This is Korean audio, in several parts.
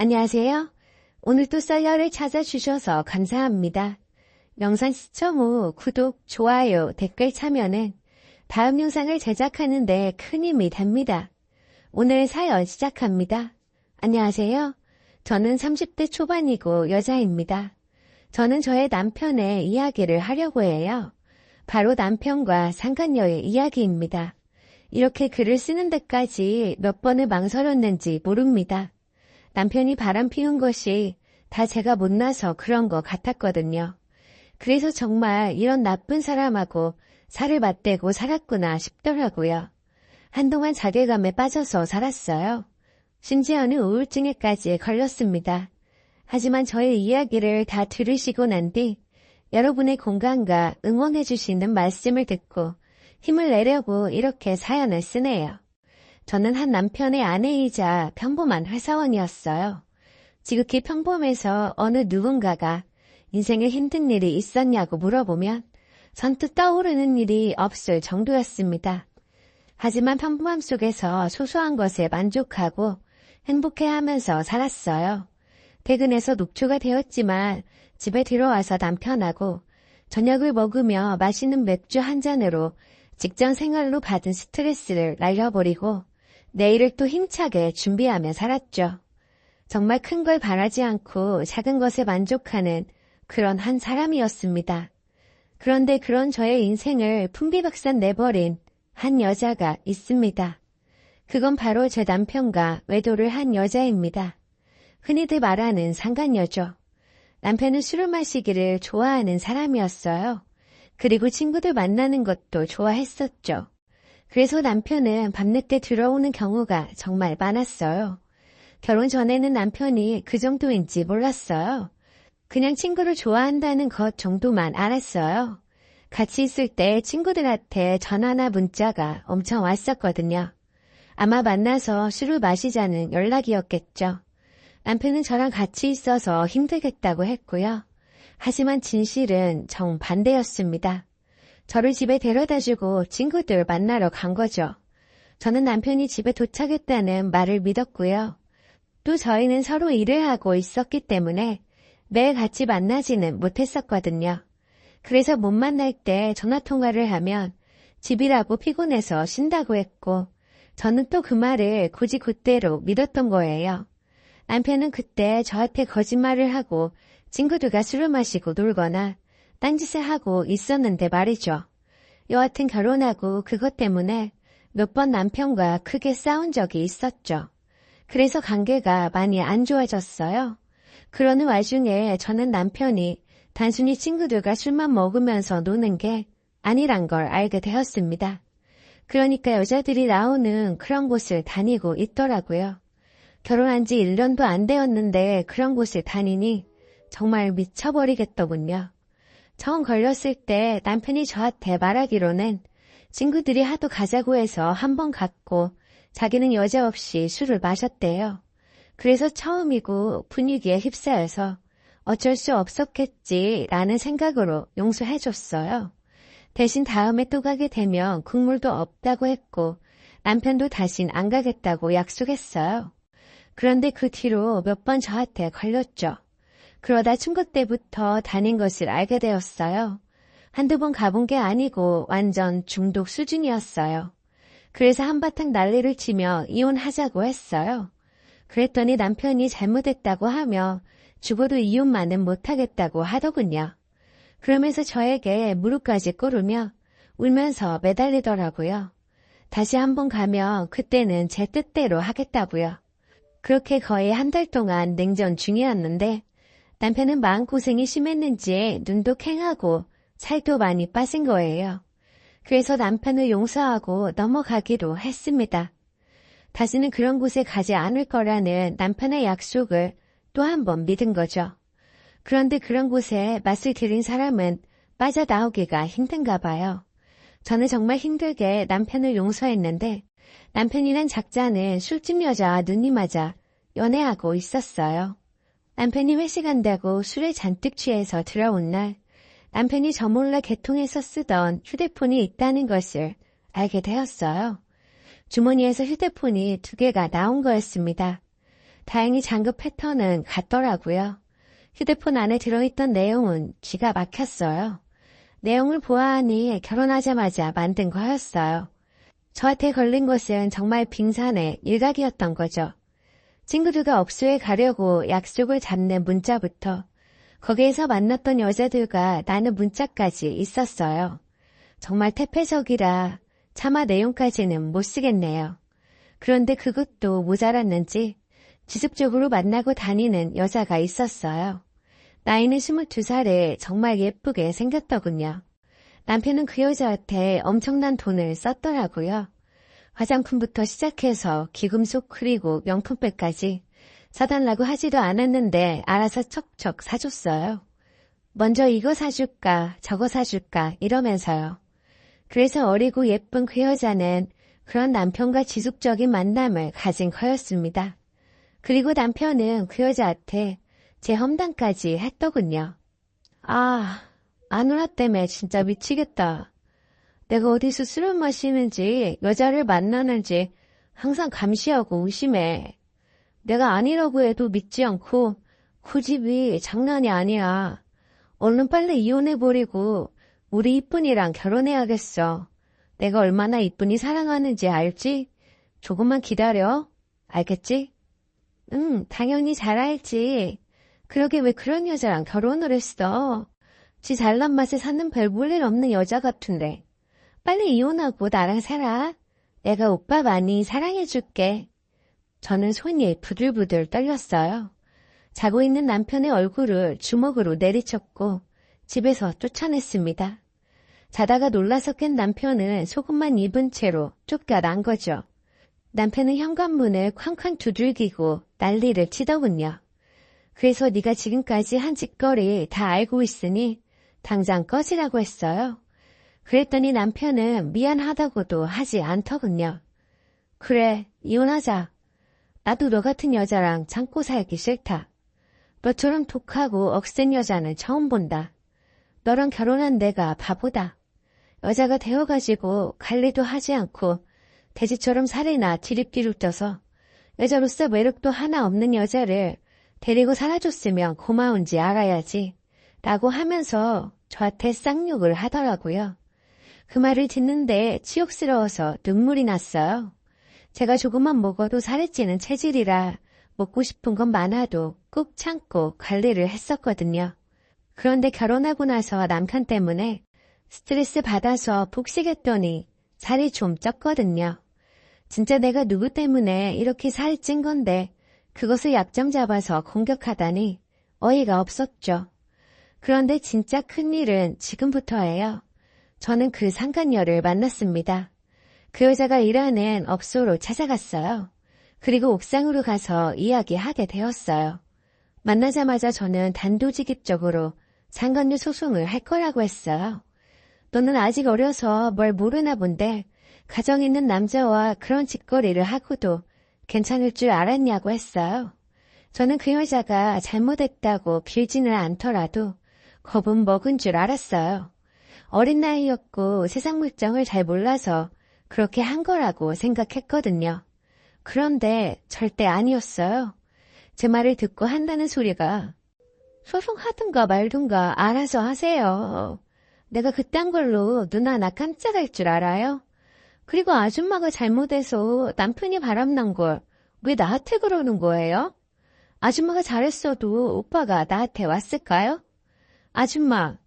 안녕하세요. 오늘 또 썰려를 찾아주셔서 감사합니다. 영상 시청 후 구독, 좋아요, 댓글 참여는 다음 영상을 제작하는 데 큰 힘이 됩니다. 오늘 사연 시작합니다. 안녕하세요. 저는 30대 초반이고 여자입니다. 저는 저의 남편의 이야기를 하려고 해요. 바로 남편과 상간녀의 이야기입니다. 이렇게 글을 쓰는 데까지 몇 번을 망설였는지 모릅니다. 남편이 바람 피운 것이 다 제가 못나서 그런 것 같았거든요. 그래서 정말 이런 나쁜 사람하고 살을 맞대고 살았구나 싶더라고요. 한동안 자괴감에 빠져서 살았어요. 심지어는 우울증에까지 걸렸습니다. 하지만 저의 이야기를 다 들으시고 난 뒤 여러분의 공감과 응원해주시는 말씀을 듣고 힘을 내려고 이렇게 사연을 쓰네요. 저는 한 남편의 아내이자 평범한 회사원이었어요. 지극히 평범해서 어느 누군가가 인생에 힘든 일이 있었냐고 물어보면 선뜻 떠오르는 일이 없을 정도였습니다. 하지만 평범함 속에서 소소한 것에 만족하고 행복해하면서 살았어요. 퇴근해서 녹초가 되었지만 집에 들어와서 남편하고 저녁을 먹으며 마시는 맥주 한 잔으로 직장 생활로 받은 스트레스를 날려버리고 내일을 또 힘차게 준비하며 살았죠. 정말 큰 걸 바라지 않고 작은 것에 만족하는 그런 한 사람이었습니다. 그런데 그런 저의 인생을 풍비박산 내버린 한 여자가 있습니다. 그건 바로 제 남편과 외도를 한 여자입니다. 흔히들 말하는 상간녀죠. 남편은 술을 마시기를 좋아하는 사람이었어요. 그리고 친구들 만나는 것도 좋아했었죠. 그래서 남편은 밤늦게 들어오는 경우가 정말 많았어요. 결혼 전에는 남편이 그 정도인지 몰랐어요. 그냥 친구를 좋아한다는 것 정도만 알았어요. 같이 있을 때 친구들한테 전화나 문자가 엄청 왔었거든요. 아마 만나서 술을 마시자는 연락이었겠죠. 남편은 저랑 같이 있어서 힘들겠다고 했고요. 하지만 진실은 정반대였습니다. 저를 집에 데려다주고 친구들 만나러 간 거죠. 저는 남편이 집에 도착했다는 말을 믿었고요. 또 저희는 서로 일을 하고 있었기 때문에 매일 같이 만나지는 못했었거든요. 그래서 못 만날 때 전화통화를 하면 집이라고 피곤해서 쉰다고 했고 저는 또 그 말을 굳이 그대로 믿었던 거예요. 남편은 그때 저한테 거짓말을 하고 친구들과 술을 마시고 놀거나 딴짓을 하고 있었는데 말이죠. 여하튼 결혼하고 그것 때문에 몇 번 남편과 크게 싸운 적이 있었죠. 그래서 관계가 많이 안 좋아졌어요. 그러는 와중에 저는 남편이 단순히 친구들과 술만 먹으면서 노는 게 아니란 걸 알게 되었습니다. 그러니까 여자들이 나오는 그런 곳을 다니고 있더라고요. 결혼한 지 1년도 안 되었는데 그런 곳을 다니니 정말 미쳐버리겠더군요. 처음 걸렸을 때 남편이 저한테 말하기로는 친구들이 하도 가자고 해서 한 번 갔고 자기는 여자 없이 술을 마셨대요. 그래서 처음이고 분위기에 휩싸여서 어쩔 수 없었겠지라는 생각으로 용서해줬어요. 대신 다음에 또 가게 되면 국물도 없다고 했고 남편도 다신 안 가겠다고 약속했어요. 그런데 그 뒤로 몇 번 저한테 걸렸죠. 그러다 중고 때부터 다닌 것을 알게 되었어요. 한두 번 가본 게 아니고 완전 중독 수준이었어요. 그래서 한바탕 난리를 치며 이혼하자고 했어요. 그랬더니 남편이 잘못했다고 하며 죽어도 이혼만은 못하겠다고 하더군요. 그러면서 저에게 무릎까지 꿇으며 울면서 매달리더라고요. 다시 한번 가면 그때는 제 뜻대로 하겠다고요. 그렇게 거의 한 달 동안 냉전 중이었는데 남편은 마음고생이 심했는지 눈도 캥하고 살도 많이 빠진 거예요. 그래서 남편을 용서하고 넘어가기로 했습니다. 다시는 그런 곳에 가지 않을 거라는 남편의 약속을 또 한 번 믿은 거죠. 그런데 그런 곳에 맛을 들인 사람은 빠져나오기가 힘든가 봐요. 저는 정말 힘들게 남편을 용서했는데 남편이란 작자는 술집 여자와 눈이 맞아 연애하고 있었어요. 남편이 회식한다고 술에 잔뜩 취해서 들어온 날 남편이 저 몰래 개통해서 쓰던 휴대폰이 있다는 것을 알게 되었어요. 주머니에서 휴대폰이 두 개가 나온 거였습니다. 다행히 잠금 패턴은 같더라고요. 휴대폰 안에 들어있던 내용은 기가 막혔어요. 내용을 보아하니 결혼하자마자 만든 거였어요. 저한테 걸린 것은 정말 빙산의 일각이었던 거죠. 친구들과 업소에 가려고 약속을 잡는 문자부터 거기에서 만났던 여자들과 나는 문자까지 있었어요. 정말 태폐적이라 차마 내용까지는 못 쓰겠네요. 그런데 그것도 모자랐는지 지속적으로 만나고 다니는 여자가 있었어요. 나이는 22살에 정말 예쁘게 생겼더군요. 남편은 그 여자한테 엄청난 돈을 썼더라고요. 화장품부터 시작해서 기금속 그리고 명품백까지 사달라고 하지도 않았는데 알아서 척척 사줬어요. 먼저 이거 사줄까 저거 사줄까 이러면서요. 그래서 어리고 예쁜 그 여자는 그런 남편과 지속적인 만남을 가진 거였습니다. 그리고 남편은 그 여자한테 제 험담까지 했더군요. 아, 아누라 때문에 진짜 미치겠다. 내가 어디서 술을 마시는지 여자를 만나는지 항상 감시하고 의심해. 내가 아니라고 해도 믿지 않고 고집이 장난이 아니야. 얼른 빨리 이혼해버리고 우리 이쁜이랑 결혼해야겠어. 내가 얼마나 이쁜이 사랑하는지 알지? 조금만 기다려. 알겠지? 응, 당연히 잘 알지. 그러게 왜 그런 여자랑 결혼을 했어? 지 잘난 맛에 사는 별 볼 일 없는 여자 같은데. 빨리 이혼하고 나랑 살아. 내가 오빠 많이 사랑해줄게. 저는 손이 부들부들 떨렸어요. 자고 있는 남편의 얼굴을 주먹으로 내리쳤고 집에서 쫓아냈습니다. 자다가 놀라서 깬 남편은 속옷만 입은 채로 쫓겨난 거죠. 남편은 현관문을 쾅쾅 두들기고 난리를 치더군요. 그래서 네가 지금까지 한 짓거리 다 알고 있으니 당장 꺼지라고 했어요. 그랬더니 남편은 미안하다고도 하지 않더군요. 그래, 이혼하자. 나도 너 같은 여자랑 참고 살기 싫다. 너처럼 독하고 억센 여자는 처음 본다. 너랑 결혼한 내가 바보다. 여자가 되어가지고 관리도 하지 않고 돼지처럼 살이나 지립기를 떠서 여자로서 매력도 하나 없는 여자를 데리고 살아줬으면 고마운지 알아야지. 라고 하면서 저한테 쌍욕을 하더라고요. 그 말을 듣는데 치욕스러워서 눈물이 났어요. 제가 조금만 먹어도 살이 찌는 체질이라 먹고 싶은 건 많아도 꾹 참고 관리를 했었거든요. 그런데 결혼하고 나서 남편 때문에 스트레스 받아서 복식했더니 살이 좀 쪘거든요. 진짜 내가 누구 때문에 이렇게 살이 찐 건데 그것을 약점 잡아서 공격하다니 어이가 없었죠. 그런데 진짜 큰일은 지금부터예요. 저는 그 상간녀를 만났습니다. 그 여자가 일하는 업소로 찾아갔어요. 그리고 옥상으로 가서 이야기하게 되었어요. 만나자마자 저는 단도직입적으로 상간녀 소송을 할 거라고 했어요. 너는 아직 어려서 뭘 모르나 본데 가정 있는 남자와 그런 짓거리를 하고도 괜찮을 줄 알았냐고 했어요. 저는 그 여자가 잘못했다고 빌지는 않더라도 겁은 먹은 줄 알았어요. 어린 나이였고 세상 물정을 잘 몰라서 그렇게 한 거라고 생각했거든요. 그런데 절대 아니었어요. 제 말을 듣고 한다는 소리가 소송하든가 말든가 알아서 하세요. 내가 그딴 걸로 누나 나 깜짝할 줄 알아요? 그리고 아줌마가 잘못해서 남편이 바람난 걸 왜 나한테 그러는 거예요? 아줌마가 잘했어도 오빠가 나한테 왔을까요? 아줌마,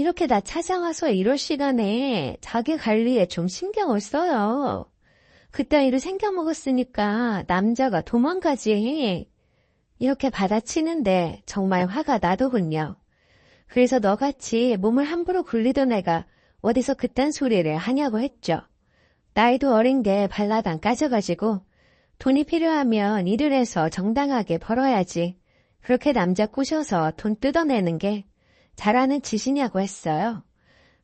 이렇게 나 찾아와서 이럴 시간에 자기 관리에 좀 신경을 써요. 그따위로 생겨먹었으니까 남자가 도망가지. 이렇게 받아치는데 정말 화가 나더군요. 그래서 너같이 몸을 함부로 굴리던 애가 어디서 그딴 소리를 하냐고 했죠. 나이도 어린 게 발라당 까져가지고 돈이 필요하면 일을 해서 정당하게 벌어야지. 그렇게 남자 꼬셔서 돈 뜯어내는 게 잘하는 짓이냐고 했어요.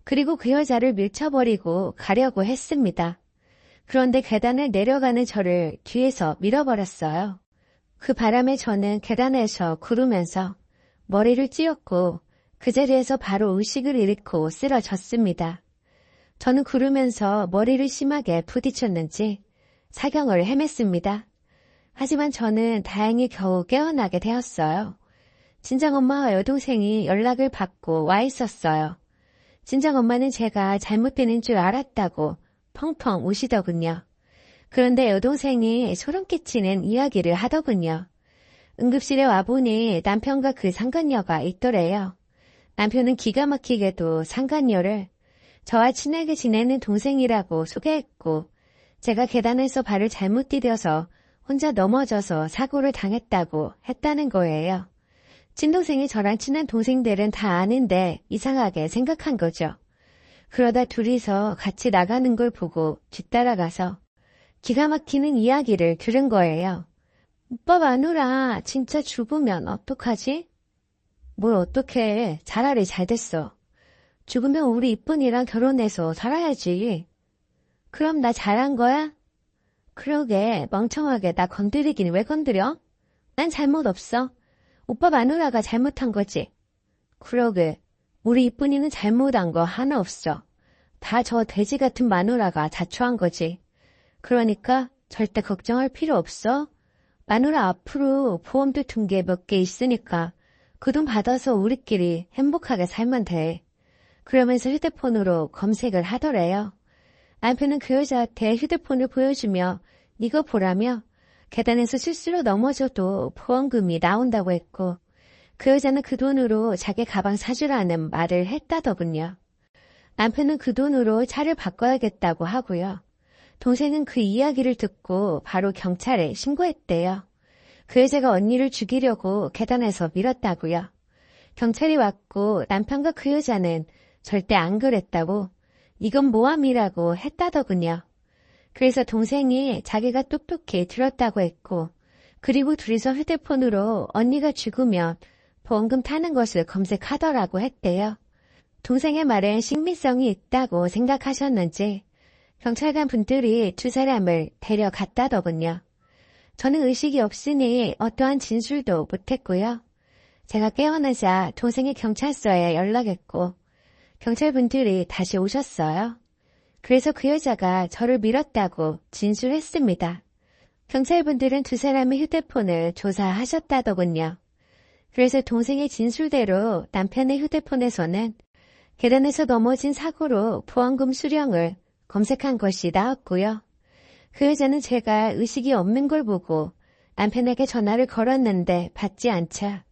그리고 그 여자를 밀쳐버리고 가려고 했습니다. 그런데 계단을 내려가는 저를 뒤에서 밀어버렸어요. 그 바람에 저는 계단에서 구르면서 머리를 찧었고 그 자리에서 바로 의식을 잃고 쓰러졌습니다. 저는 구르면서 머리를 심하게 부딪혔는지 사경을 헤맸습니다. 하지만 저는 다행히 겨우 깨어나게 되었어요. 진작 엄마와 여동생이 연락을 받고 와 있었어요. 진작 엄마는 제가 잘못되는 줄 알았다고 펑펑 우시더군요. 그런데 여동생이 소름 끼치는 이야기를 하더군요. 응급실에 와보니 남편과 그 상간녀가 있더래요. 남편은 기가 막히게도 상간녀를 저와 친하게 지내는 동생이라고 소개했고 제가 계단에서 발을 잘못 디뎌서 혼자 넘어져서 사고를 당했다고 했다는 거예요. 친동생이 저랑 친한 동생들은 다 아는데 이상하게 생각한 거죠. 그러다 둘이서 같이 나가는 걸 보고 뒤따라가서 기가 막히는 이야기를 들은 거예요. 오빠 마누라 진짜 죽으면 어떡하지? 뭘 어떡해. 차라리 잘 됐어. 죽으면 우리 이쁜이랑 결혼해서 살아야지. 그럼 나 잘한 거야? 그러게 멍청하게 나 건드리긴 왜 건드려? 난 잘못 없어. 오빠 마누라가 잘못한 거지. 그러게 우리 이쁜이는 잘못한 거 하나 없어. 다 저 돼지 같은 마누라가 자초한 거지. 그러니까 절대 걱정할 필요 없어. 마누라 앞으로 보험도 둔게몇 개 있으니까 그 돈 받아서 우리끼리 행복하게 살면 돼. 그러면서 휴대폰으로 검색을 하더래요. 남편은 그 여자한테 휴대폰을 보여주며 이거 보라며 계단에서 실수로 넘어져도 보험금이 나온다고 했고 그 여자는 그 돈으로 자기 가방 사주라는 말을 했다더군요. 남편은 그 돈으로 차를 바꿔야겠다고 하고요. 동생은 그 이야기를 듣고 바로 경찰에 신고했대요. 그 여자가 언니를 죽이려고 계단에서 밀었다고요. 경찰이 왔고 남편과 그 여자는 절대 안 그랬다고 이건 모함이라고 했다더군요. 그래서 동생이 자기가 똑똑히 들었다고 했고 그리고 둘이서 휴대폰으로 언니가 죽으면 보험금 타는 것을 검색하더라고 했대요. 동생의 말엔 신빙성이 있다고 생각하셨는지 경찰관 분들이 두 사람을 데려갔다더군요. 저는 의식이 없으니 어떠한 진술도 못했고요. 제가 깨어나자 동생이 경찰서에 연락했고 경찰분들이 다시 오셨어요. 그래서 그 여자가 저를 밀었다고 진술했습니다. 경찰분들은 두 사람의 휴대폰을 조사하셨다더군요. 그래서 동생의 진술대로 남편의 휴대폰에서는 계단에서 넘어진 사고로 보험금 수령을 검색한 것이 나왔고요. 그 여자는 제가 의식이 없는 걸 보고 남편에게 전화를 걸었는데 받지 않자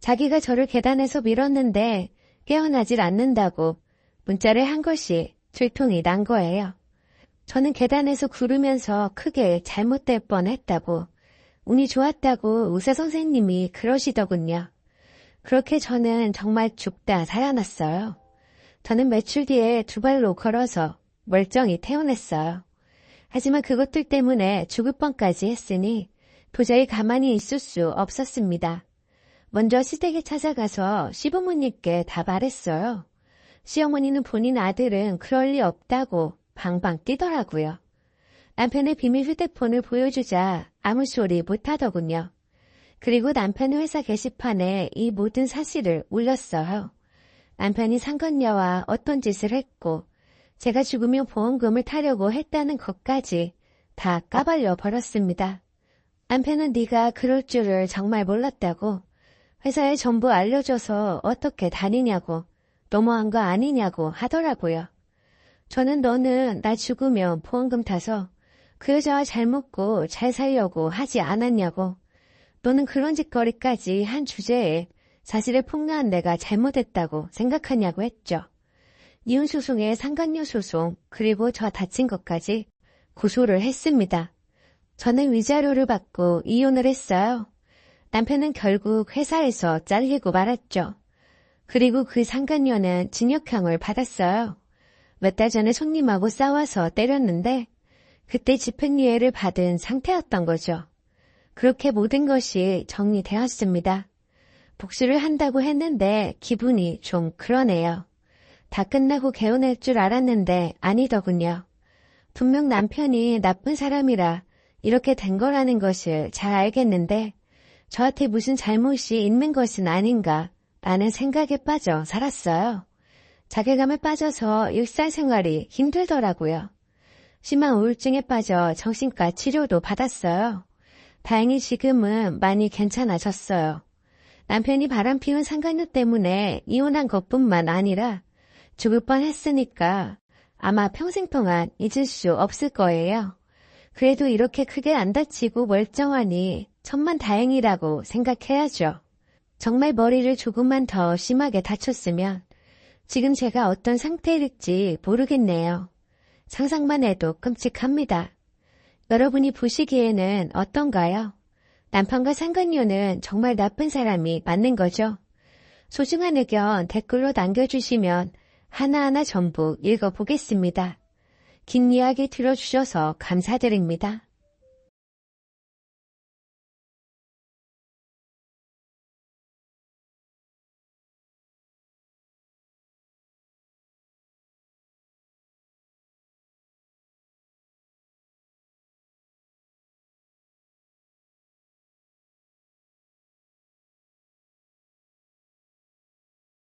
자기가 저를 계단에서 밀었는데 깨어나질 않는다고 문자를 한 것이 들통이 난 거예요. 저는 계단에서 구르면서 크게 잘못될 뻔했다고 운이 좋았다고 의사 선생님이 그러시더군요. 그렇게 저는 정말 죽다 살아났어요. 저는 며칠 뒤에 두 발로 걸어서 멀쩡히 태어났어요. 하지만 그것들 때문에 죽을 뻔까지 했으니 도저히 가만히 있을 수 없었습니다. 먼저 시댁에 찾아가서 시부모님께 다 말했어요. 시어머니는 본인 아들은 그럴 리 없다고 방방 뛰더라고요. 남편의 비밀 휴대폰을 보여주자 아무 소리 못하더군요. 그리고 남편의 회사 게시판에 이 모든 사실을 올렸어요. 남편이 상건녀와 어떤 짓을 했고 제가 죽으면 보험금을 타려고 했다는 것까지 다 까발려 버렸습니다. 남편은 네가 그럴 줄을 정말 몰랐다고 회사에 전부 알려줘서 어떻게 다니냐고 너무한 거 아니냐고 하더라고요. 저는 너는 나 죽으면 보험금 타서 그 여자와 잘 먹고 잘 살려고 하지 않았냐고. 너는 그런 짓거리까지 한 주제에 사실을 폭로한 내가 잘못했다고 생각하냐고 했죠. 이혼 소송에 상간녀 소송 그리고 저 다친 것까지 고소를 했습니다. 저는 위자료를 받고 이혼을 했어요. 남편은 결국 회사에서 잘리고 말았죠. 그리고 그 상간녀는 징역형을 받았어요. 몇 달 전에 손님하고 싸워서 때렸는데 그때 집행유예를 받은 상태였던 거죠. 그렇게 모든 것이 정리되었습니다. 복수를 한다고 했는데 기분이 좀 그러네요. 다 끝나고 개운할 줄 알았는데 아니더군요. 분명 남편이 나쁜 사람이라 이렇게 된 거라는 것을 잘 알겠는데 저한테 무슨 잘못이 있는 것은 아닌가 라는 생각에 빠져 살았어요. 자괴감에 빠져서 일상생활이 힘들더라고요. 심한 우울증에 빠져 정신과 치료도 받았어요. 다행히 지금은 많이 괜찮아졌어요. 남편이 바람 피운 상간녀 때문에 이혼한 것뿐만 아니라 죽을 뻔 했으니까 아마 평생 동안 잊을 수 없을 거예요. 그래도 이렇게 크게 안 다치고 멀쩡하니 천만 다행이라고 생각해야죠. 정말 머리를 조금만 더 심하게 다쳤으면 지금 제가 어떤 상태일지 모르겠네요. 상상만 해도 끔찍합니다. 여러분이 보시기에는 어떤가요? 남편과 상간녀는 정말 나쁜 사람이 맞는 거죠? 소중한 의견 댓글로 남겨주시면 하나하나 전부 읽어보겠습니다. 긴 이야기 들어주셔서 감사드립니다.